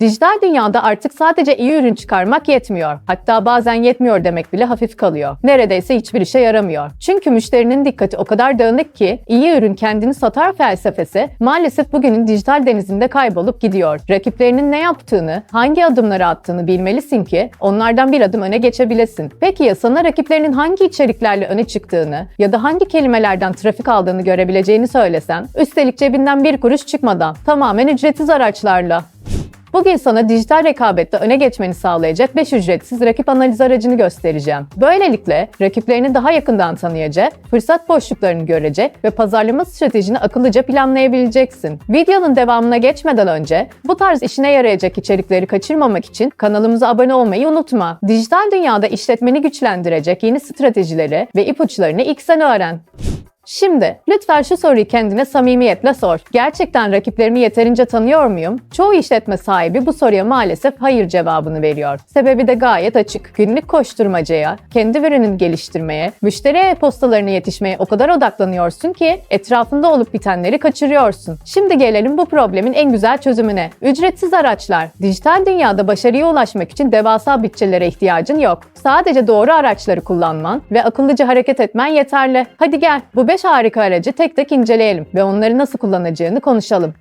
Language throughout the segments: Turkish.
Dijital dünyada artık sadece iyi ürün çıkarmak yetmiyor. Hatta bazen yetmiyor demek bile hafif kalıyor. Neredeyse hiçbir işe yaramıyor. Çünkü müşterinin dikkati o kadar dağınık ki iyi ürün kendini satar felsefesi maalesef bugünün dijital denizinde kaybolup gidiyor. Rakiplerinin ne yaptığını, hangi adımları attığını bilmelisin ki onlardan bir adım öne geçebilesin. Peki ya sana rakiplerinin hangi içeriklerle öne çıktığını ya da hangi kelimelerden trafik aldığını görebileceğini söylesem, üstelik cebinden bir kuruş çıkmadan, tamamen ücretsiz araçlarla. Bugün sana dijital rekabette öne geçmeni sağlayacak 5 ücretsiz rakip analiz aracını göstereceğim. Böylelikle rakiplerini daha yakından tanıyacak, fırsat boşluklarını görecek ve pazarlama stratejini akıllıca planlayabileceksin. Videonun devamına geçmeden önce bu tarz işine yarayacak içerikleri kaçırmamak için kanalımıza abone olmayı unutma. Dijital dünyada işletmeni güçlendirecek yeni stratejileri ve ipuçlarını ilk sen öğren. Şimdi lütfen şu soruyu kendine samimiyetle sor. Gerçekten rakiplerimi yeterince tanıyor muyum? Çoğu işletme sahibi bu soruya maalesef hayır cevabını veriyor. Sebebi de gayet açık. Günlük koşturmacaya, kendi ürününü geliştirmeye, müşteri e-postalarına yetişmeye o kadar odaklanıyorsun ki etrafında olup bitenleri kaçırıyorsun. Şimdi gelelim bu problemin en güzel çözümüne. Ücretsiz araçlar. Dijital dünyada başarıya ulaşmak için devasa bütçelere ihtiyacın yok. Sadece doğru araçları kullanman ve akıllıca hareket etmen yeterli. Hadi gel bu 5 harika aracı tek tek inceleyelim ve onları nasıl kullanacağını konuşalım.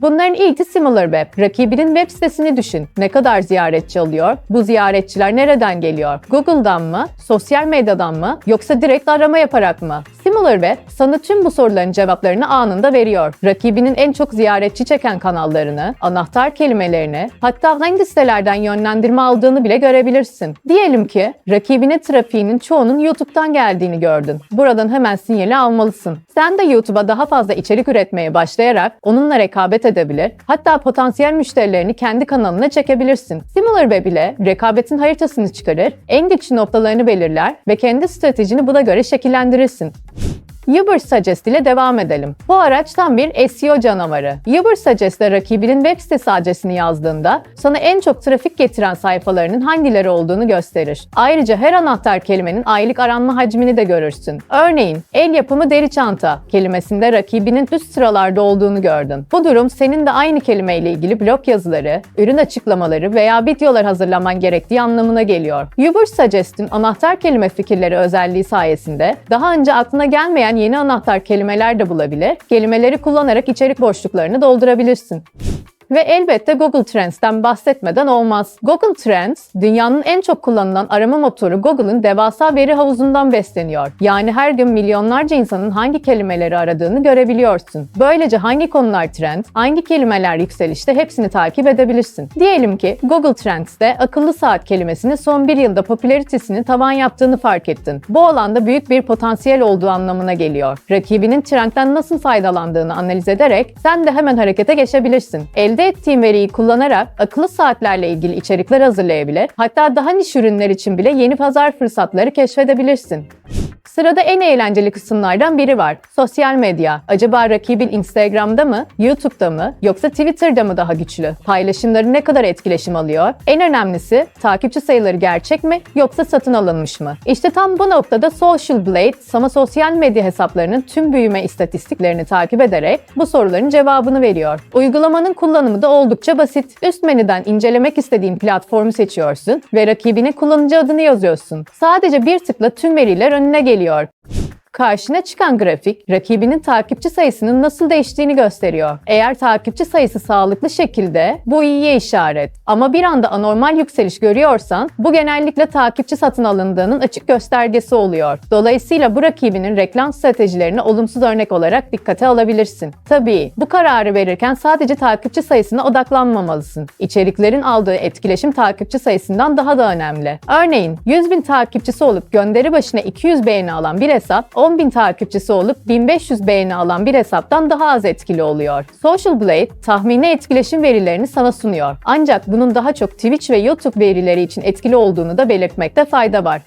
Bunların ilki SimilarWeb. Rakibinin web sitesini düşün. Ne kadar ziyaretçi alıyor? Bu ziyaretçiler nereden geliyor? Google'dan mı? Sosyal medyadan mı? Yoksa direkt arama yaparak mı? SimilarWeb sana tüm bu soruların cevaplarını anında veriyor. Rakibinin en çok ziyaretçi çeken kanallarını, anahtar kelimelerini, hatta hangi sitelerden yönlendirme aldığını bile görebilirsin. Diyelim ki rakibinin trafiğinin çoğunun YouTube'dan geldiğini gördün. Buradan hemen sinyali almalısın. Sen de YouTube'a daha fazla içerik üretmeye başlayarak onunla rekabet edebilir, hatta potansiyel müşterilerini kendi kanalına çekebilirsin. SimilarWeb ile rekabetin haritasını çıkarır, en güçlü noktalarını belirler ve kendi stratejini buna göre şekillendirirsin. Uber Suggest ile devam edelim. Bu araç tam bir SEO canavarı. Uber Suggest'te rakibinin web sitesi adresini yazdığında sana en çok trafik getiren sayfalarının hangileri olduğunu gösterir. Ayrıca her anahtar kelimenin aylık aranma hacmini de görürsün. Örneğin el yapımı deri çanta kelimesinde rakibinin üst sıralarda olduğunu gördün. Bu durum senin de aynı kelimeyle ilgili blog yazıları, ürün açıklamaları veya videolar hazırlaman gerektiği anlamına geliyor. Uber Suggest'in anahtar kelime fikirleri özelliği sayesinde daha önce aklına gelmeyen yeni anahtar kelimeler de bulabilir, kelimeleri kullanarak içerik boşluklarını doldurabilirsin. Ve elbette Google Trends'ten bahsetmeden olmaz. Google Trends, dünyanın en çok kullanılan arama motoru Google'ın devasa veri havuzundan besleniyor. Yani her gün milyonlarca insanın hangi kelimeleri aradığını görebiliyorsun. Böylece hangi konular trend, hangi kelimeler yükselişte hepsini takip edebilirsin. Diyelim ki Google Trends'te akıllı saat kelimesinin son bir yılda popülaritesini tavan yaptığını fark ettin. Bu alanda büyük bir potansiyel olduğu anlamına geliyor. Rakibinin trendten nasıl faydalandığını analiz ederek sen de hemen harekete geçebilirsin. Elde ettiğin veriyi kullanarak akıllı saatlerle ilgili içerikler hazırlayabilir, hatta daha niş ürünler için bile yeni pazar fırsatları keşfedebilirsin. Sırada en eğlenceli kısımlardan biri var. Sosyal medya. Acaba rakibin Instagram'da mı, YouTube'da mı yoksa Twitter'da mı daha güçlü? Paylaşımları ne kadar etkileşim alıyor? En önemlisi takipçi sayıları gerçek mi yoksa satın alınmış mı? İşte tam bu noktada Social Blade sana sosyal medya hesaplarının tüm büyüme istatistiklerini takip ederek bu soruların cevabını veriyor. Uygulamanın kullanımı da oldukça basit. Üst menüden incelemek istediğin platformu seçiyorsun ve rakibinin kullanıcı adını yazıyorsun. Sadece bir tıkla tüm veriler önüne geliyor. geliyor. Karşına çıkan grafik, rakibinin takipçi sayısının nasıl değiştiğini gösteriyor. Eğer takipçi sayısı sağlıklı şekilde bu iyiye işaret. Ama bir anda anormal yükseliş görüyorsan bu genellikle takipçi satın alındığının açık göstergesi oluyor. Dolayısıyla bu rakibinin reklam stratejilerini olumsuz örnek olarak dikkate alabilirsin. Tabii bu kararı verirken sadece takipçi sayısına odaklanmamalısın. İçeriklerin aldığı etkileşim takipçi sayısından daha da önemli. Örneğin 100 bin takipçisi olup gönderi başına 200 beğeni alan bir hesap 10 bin takipçisi olup 1500 beğeni alan bir hesaptan daha az etkili oluyor. Social Blade tahmini etkileşim verilerini sana sunuyor. Ancak bunun daha çok Twitch ve YouTube verileri için etkili olduğunu da belirtmekte fayda var.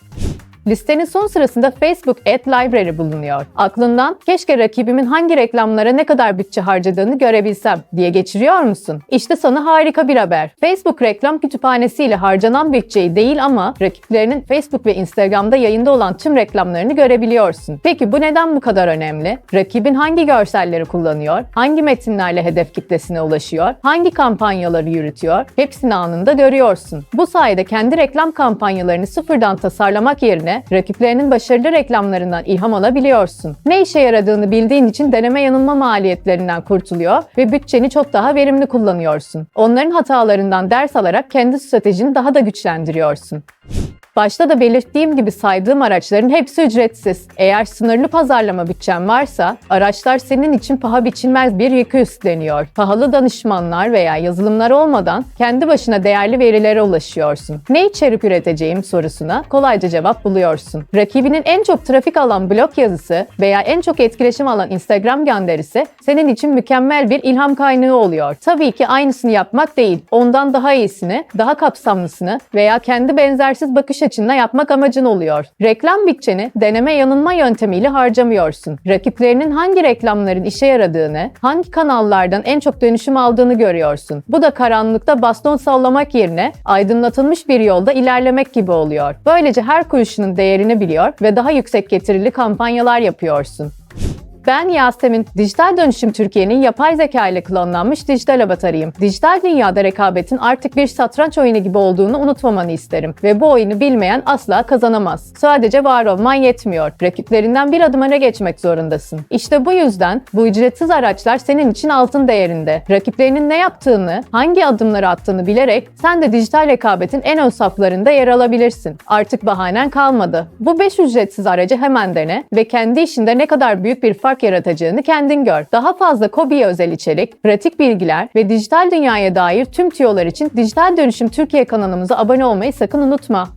Listenin son sırasında Facebook Ad Library bulunuyor. Aklından keşke rakibimin hangi reklamlara ne kadar bütçe harcadığını görebilsem diye geçiriyor musun? İşte sana harika bir haber. Facebook reklam kütüphanesiyle harcanan bütçeyi değil ama rakiplerinin Facebook ve Instagram'da yayında olan tüm reklamlarını görebiliyorsun. Peki bu neden bu kadar önemli? Rakibin hangi görselleri kullanıyor? Hangi metinlerle hedef kitlesine ulaşıyor? Hangi kampanyaları yürütüyor? Hepsini anında görüyorsun. Bu sayede kendi reklam kampanyalarını sıfırdan tasarlamak yerine rakiplerinin başarılı reklamlarından ilham alabiliyorsun. Ne işe yaradığını bildiğin için deneme yanılma maliyetlerinden kurtuluyor ve bütçeni çok daha verimli kullanıyorsun. Onların hatalarından ders alarak kendi stratejini daha da güçlendiriyorsun. Başta da belirttiğim gibi saydığım araçların hepsi ücretsiz. Eğer sınırlı pazarlama bütçen varsa, araçlar senin için paha biçilmez bir yükü üstleniyor. Pahalı danışmanlar veya yazılımlar olmadan kendi başına değerli verilere ulaşıyorsun. Ne içerik üreteceğim sorusuna kolayca cevap buluyorsun. Rakibinin en çok trafik alan blog yazısı veya en çok etkileşim alan Instagram gönderisi senin için mükemmel bir ilham kaynağı oluyor. Tabii ki aynısını yapmak değil, ondan daha iyisini, daha kapsamlısını veya kendi benzersiz bakış açınla yapmak amacın oluyor. Reklam bütçeni deneme yanılma yöntemiyle harcamıyorsun. Rakiplerinin hangi reklamların işe yaradığını, hangi kanallardan en çok dönüşüm aldığını görüyorsun. Bu da karanlıkta baston sallamak yerine aydınlatılmış bir yolda ilerlemek gibi oluyor. Böylece her kuruşunun değerini biliyor ve daha yüksek getirili kampanyalar yapıyorsun. Ben Yasemin, Dijital Dönüşüm Türkiye'nin yapay zeka ile klonlanmış dijital avatarıyım. Dijital dünyada rekabetin artık bir satranç oyunu gibi olduğunu unutmamanı isterim. Ve bu oyunu bilmeyen asla kazanamaz. Sadece var olman yetmiyor. Rakiplerinden bir adım öne geçmek zorundasın. İşte bu yüzden bu ücretsiz araçlar senin için altın değerinde. Rakiplerinin ne yaptığını, hangi adımları attığını bilerek sen de dijital rekabetin en ön saflarında yer alabilirsin. Artık bahanen kalmadı. Bu 5 ücretsiz aracı hemen dene ve kendi işinde ne kadar büyük bir fark yaratacağını kendin gör. Daha fazla KOBİ'ye özel içerik, pratik bilgiler ve dijital dünyaya dair tüm tüyolar için Dijital Dönüşüm Türkiye kanalımıza abone olmayı sakın unutma.